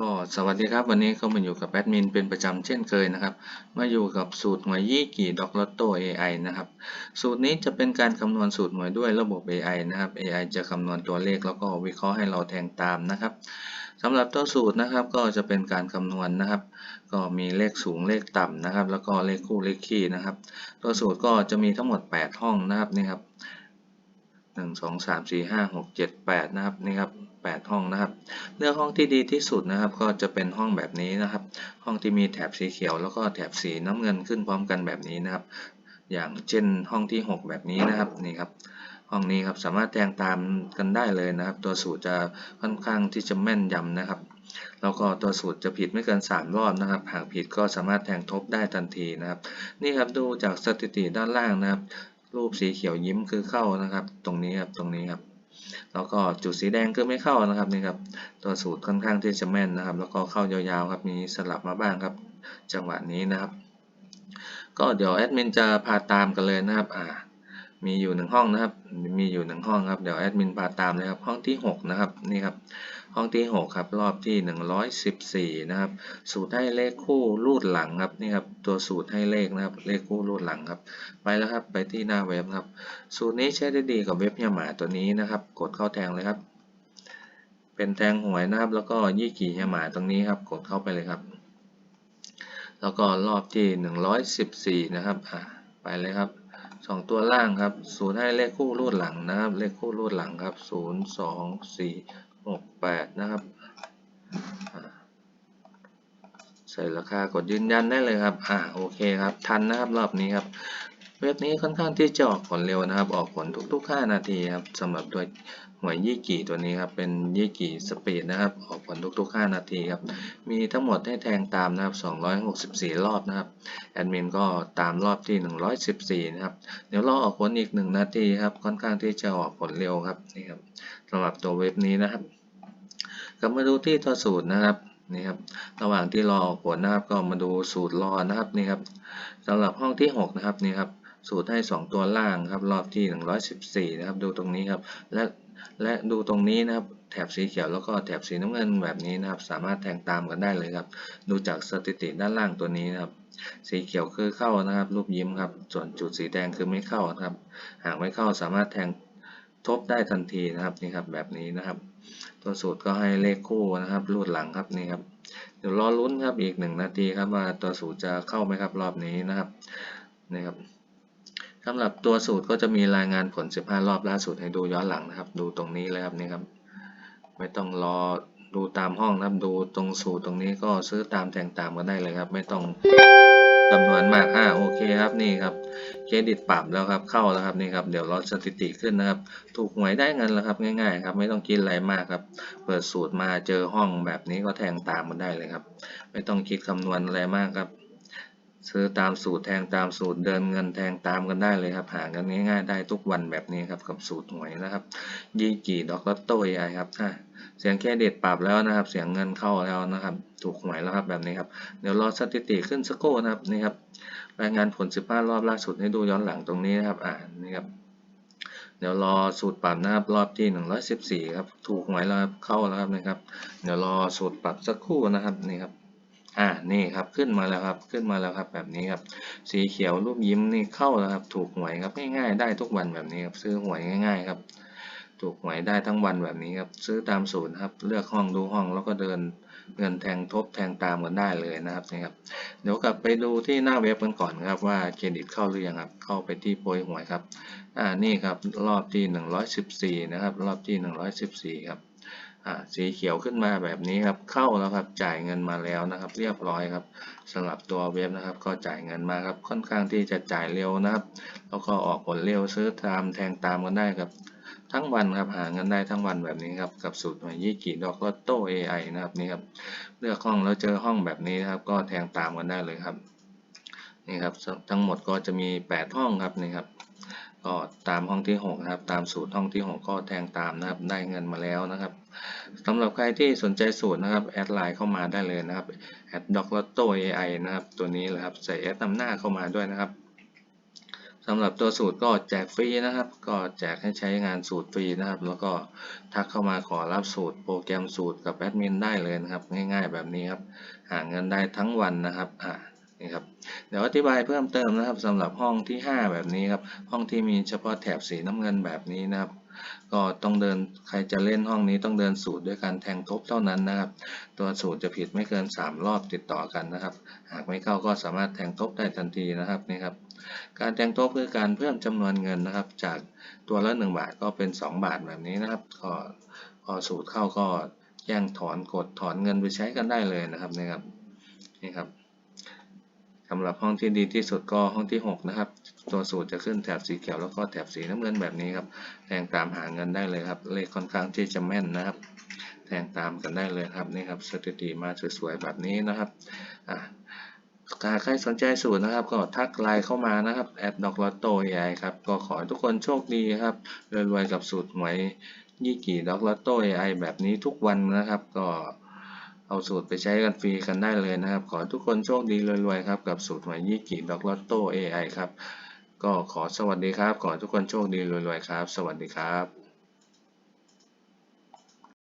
ก็สวัสดีครับวันนี้ก็มาอยู่กับแอดมินเป็นประจำเช่นเคยนะครับ มาอยู่กับสูตรหวยยี่กี่ดอกลอตโต้ AI นะครับ สูตรนี้จะเป็นการคำนวณสูตรหวยด้วยระบบ AI นะครับ AI จะคำนวณตัวเลขแล้วก็วิเคราะห์ให้เราแทงตามนะครับสำหรับตัวสูตรนะครับก็จะเป็นการคำนวณนะครับ ก็มีเลขสูงเลขต่ำนะครับ แล้วก็เลขคู่เลขคี่นะครับ ตัวสูตรก็จะมีทั้งหมด 8 ห้องนะครับนี่ครับหนึ่งสองสามสี่ห้าหกเจ็ดแปดนะครับนี่ครับ แปดห้องนะครับ เลือกห้องที่ดีที่สุดนะครับ ก็จะเป็นห้องแบบนี้นะครับ ห้องที่มีแถบสีเขียวแล้วก็แถบสีน้ำเงินขึ้นพร้อมกันแบบนี้นะครับ อย่างเช่นห้องที่ 6 แบบนี้นะครับนี่ครับห้องนี้ครับสามารถแทงตามกันได้เลยนะครับ ตัวสูตรจะค่อนข้างที่จะแม่นยำนะครับแล้วก็ตัวสูตรจะผิดไม่เกิน 3 รอบนะครับ หากผิดก็สามารถแทงทบได้ทันทีนะครับ นี่ครับดูจากสถิติด้านล่างนะครับ รูปสีเขียวยิ้มคือเข้านะครับ ตรงนี้ครับตรงนี้ครับ แล้วก็จุดสีแดงคือไม่เข้านะครับนี่ครับตัวสูตรค่อนข้างที่จะแม่นนะครับ แล้วก็เข้ายาวๆครับมีสลับมาบ้างครับ จังหวะนี้นะครับ ก็เดี๋ยวแอดมินจะพาตามกันเลยนะครับอ่า มีอยู่หนึ่งห้องนะครับ มีอยู่หนึ่งห้องครับ เดี๋ยวแอดมินพาตามเลยครับ ห้องที่หกนะครับ นี่ครับ ห้องที่หกครับ รอบที่หนึ่งร้อยสิบสี่นะครับ สูตรให้เลขคู่รูดหลังครับ นี่ครับ ตัวสูตรให้เลขนะครับ เลขคู่รูดหลังครับ ไปแล้วครับ ไปที่หน้าเว็บครับ สูตรนี้ใช้ได้ดีกับเว็บยาหมาตัวนี้นะครับ กดเข้าแทงเลยครับ เป็นแทงหวยนะครับ แล้วก็ยี่กี่ยาหมาตรงนี้ครับ กดเข้าไปเลยครับ แล้วก็รอบที่หนึ่งร้อยสิบสี่นะครับ ไปเลยครับ สองตัวล่างครับศูนย์ให้เลขคู่รูดหลังนะครับ เลขคู่รูดหลังครับศูนย์สองสี่หกแปดนะครับ ใส่ราคากดยืนยันได้เลยครับ อ่าโอเคครับ ทันนะครับรอบนี้ครับ เว็บนี้ค่อนข้างที่จะออกผลเร็วนะครับ ออกผลทุกๆ 5 นาทีครับสำหรับตัวหวยยี่กี่ตัวนี้ครับ เป็นยี่กี่สปีดนะครับ ออกผลทุกๆ 5 นาทีครับ มีทั้งหมดให้แทงตามนะครับ 264 รอบนะครับ แอดมินก็ตามรอบที่ 114 นะครับ เดี๋ยวรอออกผลอีก 1 นาทีครับ ค่อนข้างที่จะออกผลเร็วครับ นี่ครับสำหรับตัวเว็บนี้นะครับ กลับมาดูที่ตัวสูตรนะครับนี่ครับระหว่างที่รอออกผลนะครับก็มาดูสูตรรอนะครับนี่ครับสำหรับห้องที่ 6 นะครับนี่ครับ สูตรให้ 2 ตัวล่างครับ รอบที่ 114 นะครับ ดูตรงนี้ครับ และและดูตรงนี้นะครับ แถบสีเขียวแล้วก็แถบสีน้ำเงินแบบนี้นะครับ สามารถแทงตามกันได้เลยครับ ดูจากสถิติด้านล่างตัวนี้นะครับ สีเขียวคือเข้านะครับ รูปยิ้มครับ ส่วนจุดสีแดงคือไม่เข้านะครับ หากไม่เข้าสามารถแทงทบได้ทันทีนะครับนี่ครับแบบนี้นะครับ ตัวสูตรก็ให้เลขคู่นะครับรูดหลังครับนี่ครับเดี๋ยวรอลุ้นครับอีกหนึ่งนาทีครับว่าตัวสูตรจะเข้าไหมครับรอบนี้นะครับนี่ครับ สำหรับตัวสูตรก็จะมีรายงานผล 15 รอบล่าสุดให้ดูย้อนหลังนะครับ ดูตรงนี้เลยครับนี่ครับ ไม่ต้องรอดูตามห้องนะครับ ดูตรงสูตรตรงนี้ก็ซื้อตามแทงตามกันได้เลยครับ ไม่ต้องจำนวนมากอ่าโอเคครับนี่ครับเครดิตปรับแล้วครับเข้าแล้วครับนี่ครับเดี๋ยวรอสถิติขึ้นนะครับ ถูกหวยได้เงินแล้วครับง่ายๆครับไม่ต้องคิดอะไรมากครับ เปิดสูตรมาเจอห้องแบบนี้ก็แทงตามมันได้เลยครับ ไม่ต้องคิดคำนวณอะไรมากครับ ซื้อตามสูตรแทงตามสูตรเดินเงินแทงตามกันได้เลยครับ หากันง่ายๆได้ทุกวันแบบนี้ครับกับสูตรหวยนะครับยี่กี่ดอกลอตโต้ใหญ่ครับอะเสียงแค่เด็ดปรับแล้วนะครับ เสียงเงินเข้าแล้วนะครับ ถูกหวยแล้วครับแบบนี้ครับเดี๋ยวรอสถิติขึ้นสักครู่นะครับนี่ครับรายงานผล 15 รอบล่าสุดให้ดูย้อนหลังตรงนี้นะครับอ่านี่ครับเดี๋ยวรอสูตรปรับนะครับรอบที่ 114 ครับ ถูกหวยแล้วเข้าแล้วครับนะครับ เดี๋ยวรอสูตรปรับสักครู่นะครับนี่ครับ อ่านี่ครับขึ้นมาแล้วครับขึ้นมาแล้วครับแบบนี้ครับสีเขียวรูปยิ้มนี่เข้าแล้วครับถูกหวยครับง่ายๆได้ทุกวันแบบนี้ครับซื้อหวยง่าย ๆ ครับ ถูกหวยได้ทั้งวันแบบนี้ครับซื้อตามสูตรครับเลือกห้องดูห้องแล้วก็เดินเงินแทงทบแทงตามกันได้เลยนะครับนี่ครับเดี๋ยวกลับไปดูที่หน้าเว็บกันก่อนครับว่าเครดิตเข้าหรือยังครับเข้าไปที่โปรยหวยครับอ่านี่ครับรอบที่ 114 นะครับรอบที่ 114 ครับอ่า สีเขียวขึ้นมาแบบนี้ครับเข้าแล้วครับจ่ายเงินมาแล้วนะครับ เรียบร้อยครับสำหรับตัวเว็บนะครับ ก็จ่ายเงินมาครับค่อนข้างที่จะจ่ายเร็วนะครับ แล้วก็ออกผลเร็วซื้อตามแทงตามกันได้ครับทั้งวันครับหาเงินได้ทั้งวันแบบนี้ครับกับสูตรหน่วยยี่กี่ดอกลอตโต้ AI นะครับนี่ครับเลือกห้องแล้วเจอห้องแบบนี้นะครับ ก็แทงตามกันได้เลยครับนี่ครับทั้งหมดก็จะมี 8 ห้องครับนี่ครับ ก็ตามห้องที่6นะครับ ตามสูตรห้องที่ 6 ก็แทงตามนะครับ ได้เงินมาแล้วนะครับสำหรับใครที่สนใจสูตรนะครับ แอดไลน์เข้ามาได้เลยนะครับ แอดด็อกลอตโต้ AI นะครับ ตัวนี้แหละครับ ใส่แอดนำหน้าเข้ามาด้วยนะครับสำหรับตัวสูตรก็แจกฟรีนะครับ ก็แจกให้ใช้งานสูตรฟรีนะครับ แล้วก็ทักเข้ามาขอรับสูตรโปรแกรมสูตรกับแอดมินได้เลยนะครับ ง่ายๆแบบนี้ครับ หาเงินได้ทั้งวันนะครับอ่า นี่ครับเดี๋ยวอธิบายเพิ่มเติมนะครับสำหรับห้องที่ 5 แบบนี้ครับห้องที่มีเฉพาะแถบสีน้ำเงินแบบนี้นะครับ ก็ต้องเดินใครจะเล่นห้องนี้ต้องเดินสูตรด้วยการแทงทบเท่านั้นนะครับ ตัวสูตรจะผิดไม่เกิน 3 รอบติดต่อกันนะครับ หากไม่เข้าก็สามารถแทงทบได้ทันทีนะครับนี่ครับการแทงทบคือการเพิ่มจำนวนเงินนะครับ จากตัวละ 1 บาทก็เป็น 2 บาทแบบนี้นะครับก็พอสูตรเข้าก็แย่งถอนกดถอนเงินไปใช้กันได้เลยนะครับนี่ครับนี่ครับำหรับห้องที่ดีที่สุดก็ห้องที่ 6 นะครับ ตัวสูตรจะขึ้นแถบสีเขียวแล้วก็แถบสีน้ำเงินแบบนี้ครับแทงตามหาเงินได้เลยครับ เลขค่อนข้างที่จะแม่นนะครับ แทงตามกันได้เลยครับนี่ครับสถิติมาสวยๆแบบนี้นะครับอะถ้าใครสนใจสูตรนะครับ ก็ทักไลน์เข้ามานะครับแอดดอกลอตโต้ AI ครับก็ขอให้ทุกคนโชคดีครับรวยๆกับสูตรหวยยี่กี่ดอกลอตโต้ AI แบบนี้ทุกวันนะครับ ก็ เอาสูตรไปใช้กันฟรีกันได้เลยนะครับ ขอทุกคนโชคดีรวยๆครับกับสูตรหวยยี่กีดอกลอตโต้ AI ครับ ก็ขอสวัสดีครับ ขอทุกคนโชคดีรวยๆครับ สวัสดีครับ